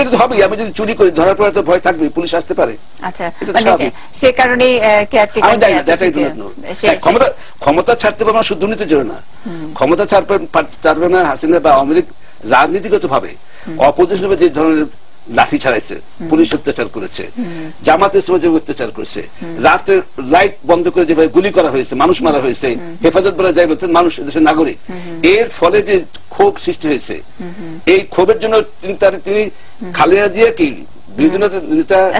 এটা তো হবেই। আমি যদি চুরি করি তো ভয় থাকবে পুলিশ আসতে পারে। আচ্ছা মানে স্বাভাবিক। সে- সে আমি জানি না that I do not know ক্ষমতা ক্ষমতা ছাড়তে পারবে না শুধু দুর্নীতির জন্য না। ক্ষমতা না হাসিনা বা আওয়ামী লীগ রাজনীতিগত ভাবে অপোজিশন যে ধরনের লাঠি ছাড়াইছে পুলিশ অত্যাচার করেছে জামাত যে অত্যাচার করেছে রাতে লাইট বন্ধ করে যেভাবে গুলি করা হয়েছে মানুষ মারা হয়েছে হেফাজত বলা যায় বলতেন মানুষ দেশের নাগরিক। এর ফলে যে ক্ষোভ সৃষ্টি হয়েছে এই ক্ষোভের জন্য তিনি তার- তিনি খালেদা জিয়া কি বিরোধী নেতা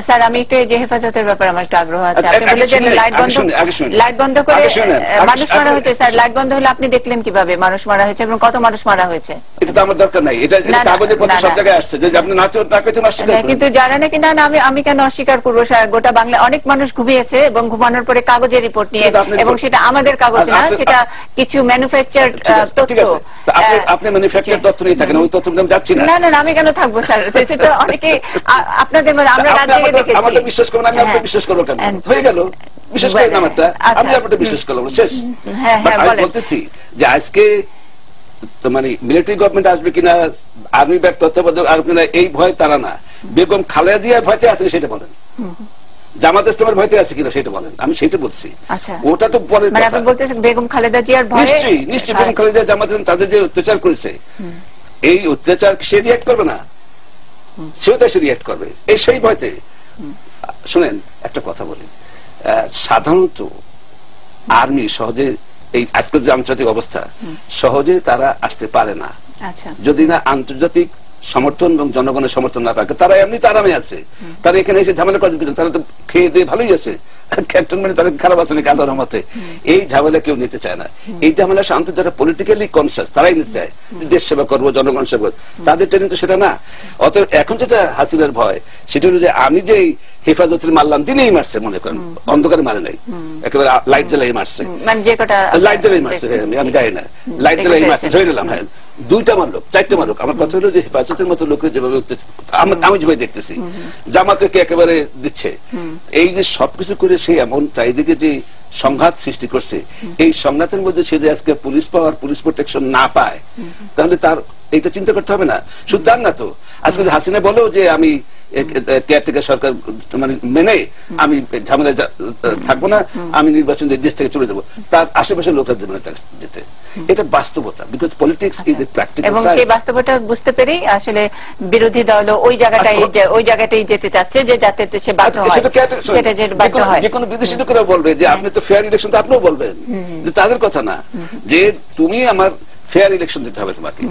স্যার আমি একটু যে হেফাজতের ব্যাপারে আমার একটু আগ্রহ আছে। আপনি বলেছেন লাইট বন্ধ শুনে, আগে শুনে। লাইট বন্ধ করে আগে শুনে, আহ, আগে- মানুষ মারা হয়েছে স্যার। লাইট বন্ধ হলে আপনি দেখলেন কীভাবে? মানুষ মারা হয়েছে এবং কত মানুষ মারা হয়েছে? এটা তো আমার দরকার নাই। এটা এটা না, না, কাগজের পত্র না, সব জায়গায় আসছে। যে আপনি না না কেছেন অস্বীকার কিন্তু যারা নাকি? না আমি আমি কেন অস্বীকার করব? স্যার গোটা বাংলা অনেক মানুষ ঘুমিয়েছে এবং ঘুমানোর পরে কাগজের রিপোর্ট নিয়ে এবং সেটা আমাদের কাগজ আচ্ছা, না সেটা কিছু ম্যানুফ্যাকচার তথ্য। আপনি ম্যানুফ্যাকচার তথ্য নিয়ে থাকেন ওই তথ্য আমি যাচ্ছি না। না আমি কেন থাকব স্যার? সেটা অনেকে আপনাদের মধ্যে আমরা রাত জেগে দেখেছি। আমাদের বিশ্বাস করবেন আমি আপনাকে হ্যাঁ। বিশ্বাস করব কেন? হ্যাঁ। হয়ে গেল। বিশ্বাস করেন আমারটা। আচ্ছা। আমি আপনারটা বিশ্বাস করলাম শেষ। হ্যাঁ, হ্যাঁ, বলেন। বলতেছি যে আজকে মানে মিলিটারি গভর্নমেন্ট আসবে কিনা আর্মি ব্যাগ তত্ত্বাবধায়ক আর কিনা এই ভয় তারা না। বেগম খালেদা জিয়ার ভয়তে আছে সেটা বলেন। জামাত ইসলামের ভয়তে আছে কিনা সেটা বলেন। আমি সেটা বলছি। আচ্ছা। ওটা তো পরের মানে বেগম খালেদা জিয়ার ভয়ে নিশ্চয়ই নিশ্চয়ই বেগম খালেদা জামাত তাদের যে অত্যাচার করেছে এই অত্যাচার সে রিয়াক্ট করবে না? সেও তো এসে রিয়েক্ট করবে। এই সেই ভয়তে। শুনেন একটা কথা বলি। সাধারণত আর্মি সহজে এই আজকের যে আন্তর্জাতিক অবস্থা সহজে তারা আসতে পারে না। আচ্ছা। যদি না আন্তর্জাতিক সমর্থন এবং জনগণের সমর্থন না পায়। তারা এমনি তো আরামে আছে। তারা এখানে এসে ঝামেলা করার কিছু তারা তো খেয়ে দিয়ে ভালোই আছে। ক্যান্টনমেন্ট তারা খারাপ আছে নাকি আল্লাহর রহমতে? এই ঝামেলা কেউ নিতে চায় না। এই ঝামেলা শান্ত যারা পলিটিক্যালি কনসিয়াস তারাই নিতে চায়। দেশ সেবা করব জনগণ সেবা করব। তাদের ট্রেনিং তো সেটা না। অতএব এখন যেটা হাসিনার ভয় সেটা হলো যে আমি যে হেফাজতের মারলাম তিনিই মারছে মনে করেন। অন্ধকারে মারে নাই। একেবারে লাইট জ্বালাই মারছে। মানে লাইট জ্বালাই মারছে আমি জানি না। লাইট জ্বালাই মারছে ধরে নিলাম হ্যাঁ। দুইটা মারলো চারটে মারলো। আমার কথা হলো যে হেফাজতের মতো লোকের যেভাবে আমি- যেভাবে দেখতেছি। জামাতকে একেবারে দিচ্ছে। এই যে সবকিছু করে সে এমন চারিদিকে যে সংঘাত সৃষ্টি করছে এই সংঘাতের মধ্যে সে যে আজকে পুলিশ পাওয়ার পুলিশ প্রোটেকশন না পায় তাহলে তার এইটা চিন্তা করতে হবে না। শুধু তার না তো। আজকে হাসিনা বলেও যে আমি কেয়ারটেকার সরকার মানে মেনে আমি ঝামেলায় থাকব না আমি নির্বাচন দেশ থেকে চলে যাব। তার আশেপাশে লোকরা দেবে না যেতে। এটা বাস্তবতা because politics is a practical এবং সেই বাস্তবতা বুঝতে পেরেই আসলে বিরোধী দল ওই জায়গাটাই আচ্ছা, ওই জায়গাটাই যেতে চাচ্ছে যে যাতে সে বাধ্য হয়। সেটা যে বাধ্য হয়। যে কোনো বিদেশি লোকেরা বলবে যে আপনি তো ফেয়ার ইলেকশন তো আপনিও বলবেন। যে তাদের কথা না যে তুমি আমার ফেয়ার ইলেকশন দিতে হবে তোমাকে।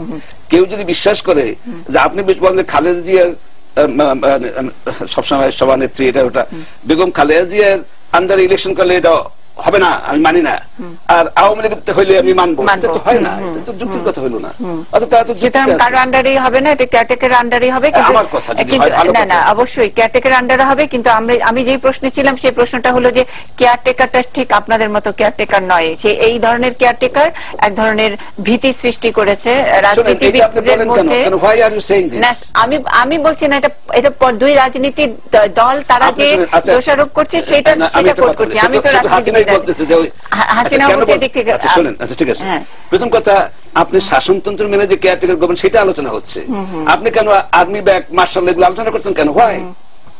কেউ যদি বিশ্বাস করে যে আপনি বেশ বলেন খালেদা জিয়ার সবসময় সভানেত্রী এটা ওটা। বেগম খালেদা জিয়ার আন্ডার ইলেকশন করলে এটা হবে না আমি মানি না। আর আওয়ামী লীগ হইলে আমি মানবো। এটা তো হয় না এটা তো যুক্তির কথা হইল না। অর্থাৎ তারা তো আছে। কারও আন্ডারেই হবে না এটা কেয়ারটেকের আন্ডারেই হবে কিন্তু আমার কথা যদি হয়, ভালো না না অবশ্যই কেয়ারটেকের আন্ডারে হবে কিন্তু আমরা আমি যেই প্রশ্নে ছিলাম সেই প্রশ্নটা হলো যে কেয়ারটেকারটা ঠিক আপনাদের মতো কেয়ারটেকার নয়। সে এই ধরনের কেয়ারটেকার এক ধরনের ভীতি সৃষ্টি করেছে রাজনীতিবিদদের মধ্যে? না আমি আমি বলছি না এটা এটা দুই রাজনীতির দ- দল তারা যে আচ্ছা, দোষারোপ করছে সেটা সেটা করছি। আমি তো রাজনীতিবিদ বলতেছে যে আচ্ছা, আচ্ছা, শোনেন, আচ্ছা, ঠিক আছে। হ্যাঁ। প্রথম কথা আপনি শাসনতন্ত্র মেনে যে কেয়ারটেকার গভর্নমেন্ট সেটা আলোচনা হচ্ছে। আপনি কেন আর্মি ব্যাগ মার্শাল এগুলো আলোচনা করছেন কেন? হয়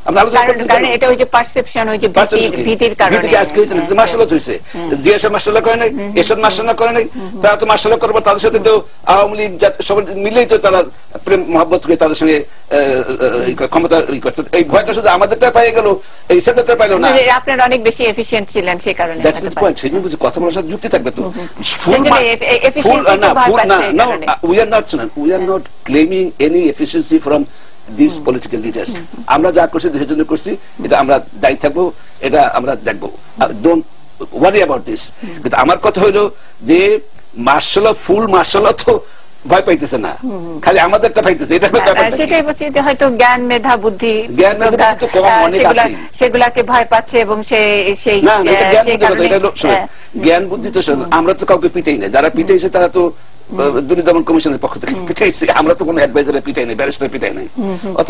আপনি আলোচনা কারণ কারণ এটা ওই যে পারসেপশন ওই যে ভীতির কারণে। ভীতিতে আজকে হয়েছে না, মার্শাল আর্ট হয়েছে জিএসএ মার্শাল করে নাই এসব মার্শাল করে নাই তারা তো মার্শাল আর্ট তাদের সাথে তো আওয়ামী লীগ জাত- মিলেই তো তারা প্রেম মহব্বত করে তাদের সঙ্গে আহ, আহ, এই ক্ষমতা করছে। এই ভয়টা শুধু আমাদেরটা পাইয়ে গেল এই সেটাটা পাইলো না। মানে আপনারা অনেক বেশি এফিশিয়েন্ট ছিলেন সে কারণে দ্যাটস দ্য পয়েন্ট সেই জন্য কথা বলার সাথে যুক্তি থাকবে তো। ফুল না ফুল না পাচ্ছে এই no we are not we are not claiming any efficiency from this political leaders আমরা যা করছি দেশের জন্য করছি এটা আমরা দায়ী থাকব এটা আমরা দেখব। ডোন্ট ওয়ারি অ্যাবাউট দিস কিন্তু আমার কথা হইল যে মার্শাল ফুল মার্শাল তো ভয় পাইতেছে না। খালি আমাদেরটা পাইতেছে এটা? সেটাই বলছি যে হয়তো জ্ঞান মেধা বুদ্ধি জ্ঞান মেধা তো কম, অনেক সেগুলা- সেগুলাকে ভয় পাচ্ছে এবং সে সেই জ্ঞান বুদ্ধি হলো- হ্যাঁ, জ্ঞান বুদ্ধি তো আমরা তো কাউকে পিটাই না। যারা পিটাইছে তারা তো দুর্নীতি দমন কমিশনের পক্ষ থেকে পিটাইছে। আমরা তো কোনো অ্যাডভাইজারে পিটাই নাই ব্যারিস্টার পিটাই নাই।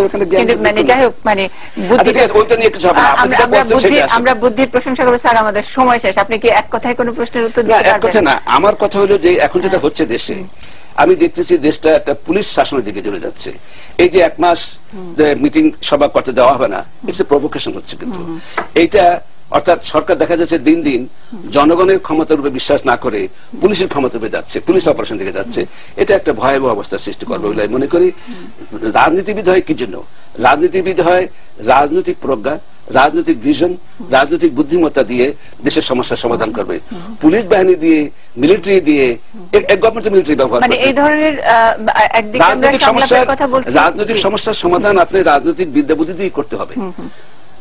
এখানে মানে যাই হোক মানে আচ্ছা, ওইটা নিয়ে কিছু হবে আমরা বুদ্ধির প্রশংসা করব স্যার আমাদের সময় শেষ। আপনি কি এক কথায় কোনো প্রশ্নের উত্তর দিতে এক কথা না। আমার কথা হলো যে এখন যেটা হচ্ছে দেশে আমি দেখতেছি দেশটা একটা পুলিশ শাসনের দিকে চলে যাচ্ছে। এই যে এক মাস মিটিং সভা করতে দেওয়া হবে না ইটস প্রভোকেশন হচ্ছে কিন্তু। এইটা অর্থাৎ সরকার দেখা যাচ্ছে দিন দিন জনগণের ক্ষমতার উপরে বিশ্বাস না করে পুলিশের ক্ষমতার উপরে যাচ্ছে পুলিশ অপারেশন দিকে যাচ্ছে। এটা একটা ভয়াবহ অবস্থার সৃষ্টি করবে বলে মনে করি। রাজনীতিবিদ হয় কি জন্য? রাজনীতিবিদ হয় রাজনৈতিক প্রজ্ঞা রাজনৈতিক ভিশন রাজনৈতিক বুদ্ধিমত্তা দিয়ে দেশের সমস্যার সমাধান করবে। পুলিশ বাহিনী দিয়ে মিলিটারি দিয়ে গভর্নমেন্ট মিলিটারি ব্যবহার মানে এই ধরনের রাজনৈতিক সমস্যার রাজনৈতিক সমস্যার সমাধান আপনি রাজনৈতিক বিদ্যা বুদ্ধি দিয়ে করতে হবে।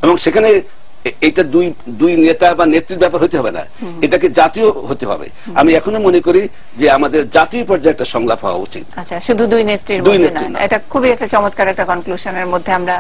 এবং সেখানে এটা দুই দুই নেতা বা নেত্রীর ব্যাপার হতে হবে না। এটাকে জাতীয় হতে হবে। আমি এখনও মনে করি যে আমাদের জাতীয় পর্যায়ে একটা সংলাপ হওয়া উচিত। আচ্ছা শুধু দুই নেত্রীর দুই নেত্রী। এটা খুবই একটা চমৎকার একটা কনক্লুশনের মধ্যে আমরা